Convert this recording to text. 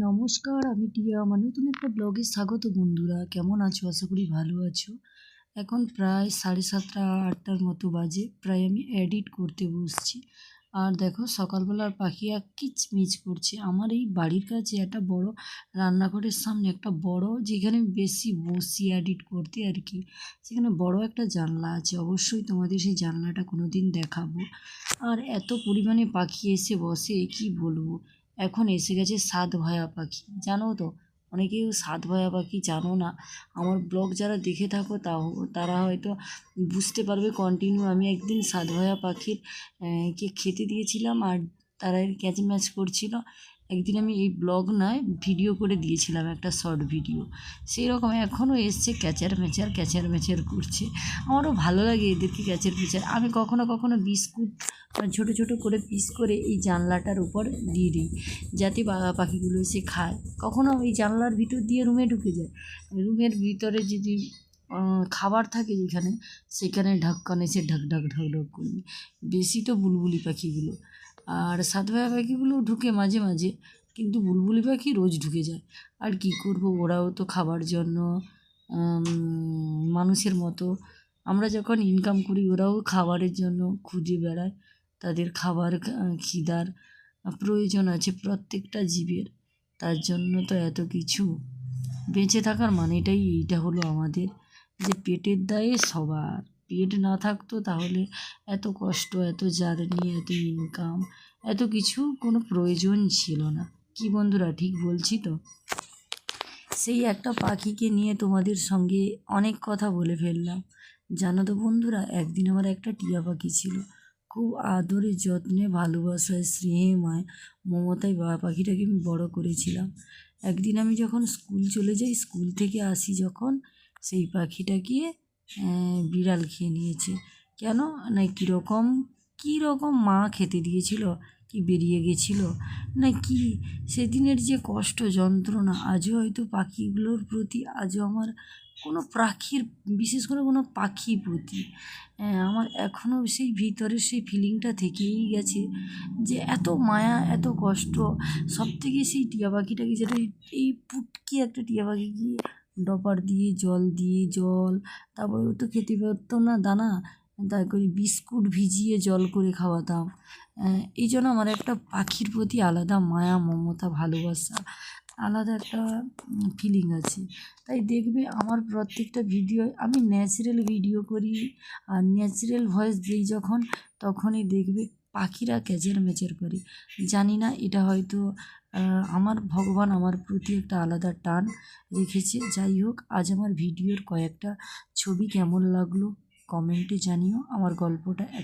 নমস্কার, আমি টিয়া। আমার নতুন একটা ব্লগে স্বাগত বন্ধুরা। কেমন আছো? আশা করি ভালো আছো। এখন প্রায় সাড়ে সাতটা, আটটার মতো বাজে। প্রায় আমি এডিট করতে বসছি। আর দেখো, সকালবেলার পাখি এক কিচমিচ করছে। আমার এই বাড়ির কাছে একটা বড় রান্নাঘরের সামনে একটা বড়, যেখানে বেশি বসি এডিট করতে আর কি, সেখানে বড় একটা জানলা আছে। অবশ্যই তোমাদের সেই জানলাটা কোনো দিন দেখাবো। আর এত পরিমাণে পাখি এসে বসে, কি বলব? এখন এসে গেছে সাত ভয়া পাখি। জানো তো অনেকেও সাত ভয়া পাখি জানো না। আমার ব্লগ যারা দেখে থাকো তাও, তারা হয়তো বুঝতে পারবে কন্টিনিউ আমি একদিন সাত ভয়া পাখির কে খেতে দিয়েছিলাম আর তারা ক্যাচ ম্যাচ করছিল। একদিন আমি এই ব্লগ নয় ভিডিও করে দিয়েছিলাম, একটা শর্ট ভিডিও সেই রকম এখনও এসছে ক্যাচার ম্যাচার ক্যাচার ম্যাচার করছে। আমারও ভালো লাগে এদেরকে ক্যাচার ম্যাচার আমি কখনো কখনো বিস্কুট ছোট ছোট করে পিস করে এই জানলাটার উপর দিয়ে দিই, যাতে পাখিগুলো এসে খায়। কখনো এই জানলার ভিতর দিয়ে রুমে ঢুকে যায়। রুমের ভিতরে যদি খাবার থাকে যেখানে, সেখানে ঢাক্কান এসে ঢাক ঢাক ঢাক ঢাক করবে বেশি তো বুলবুলি পাখিগুলো। আর সাতভায়া পাখিগুলো ঢুকে মাঝে মাঝে, কিন্তু বুলবুলি পাখি রোজ ঢুকে যায়। আর কি করব? ওরাও তো খাবার জন্য মানুষের মতো। আমরা যখন ইনকাম করি, ওরাও খাবারের জন্য খুঁজে বেড়ায়। তাদের খাবার খিদার প্রয়োজন আছে প্রত্যেকটা জীবের। তার জন্য তো এত কিছু। বেঁচে থাকার মানেটাই এইটা হলো আমাদের যে পেটের দায়ে সবার। পেট না থাকতো তাহলে এত কষ্ট, এত জার্নি এত ইনকাম এত কিছু কোনো প্রয়োজন ছিল না। কি বন্ধুরা, ঠিক বলছি তো? সেই একটা পাখিকে নিয়ে তোমাদের সঙ্গে অনেক কথা বলে ফেললাম। জানো তো বন্ধুরা, একদিন আমার একটা টিয়া পাখি ছিল। খুব আদরে যত্নে, ভালোবাসায় স্নেহে মায় মমতায় বা পাখিটাকে আমি বড় করেছিলাম। একদিন আমি যখন স্কুল চলে যাই, স্কুল থেকে আসি যখন, সেই পাখিটাকে বিড়াল খেয়ে নিয়েছে। কেন? না, কীরকম কীরকম মা খেতে দিয়েছিল? কি বেরিয়ে গেছিল? না, কি? সেদিনের যে কষ্ট, যন্ত্রণা, আজও হয়তো পাখিগুলোর প্রতি, আজও আমার কোনো পাখির, বিশেষ করে কোনো পাখির প্রতি আমার এখনও সেই ভিতরের সেই ফিলিংটা থেকেই গেছে যে এত মায়া, এত কষ্ট সব থেকে সেই টিয়া পাখিটাকে যেটা এই পুটকি একটা টিয়া পাখি গিয়ে ডপার দিয়ে, জল দিয়ে, জল, তারপর ও তো খেতে পারতো না দানা, তাই করে বিস্কুট ভিজিয়ে জল করে খাওয়াতাম। এই জন্য আমার একটা পাখির প্রতি আলাদা মায়া, মমতা, ভালোবাসা, আলাদা একটা ফিলিং আছে। তাই দেখবে আমার প্রত্যেকটা ভিডিও আমি ন্যাচারাল ভিডিও করি, আর ন্যাচারাল ভয়েস দিই যখন, তখনই দেখবে পাখিরা ক্যাচের মেচের করে। জানি না, এটা হয়তো আমার ভগবান আমার প্রতি একটা আলাদা টান রেখেছে। যাই হোক, আজ আমার ভিডিওর কয়েকটা ছবি কেমন লাগল, কমেন্টে জানিও। আমার গল্পটা এক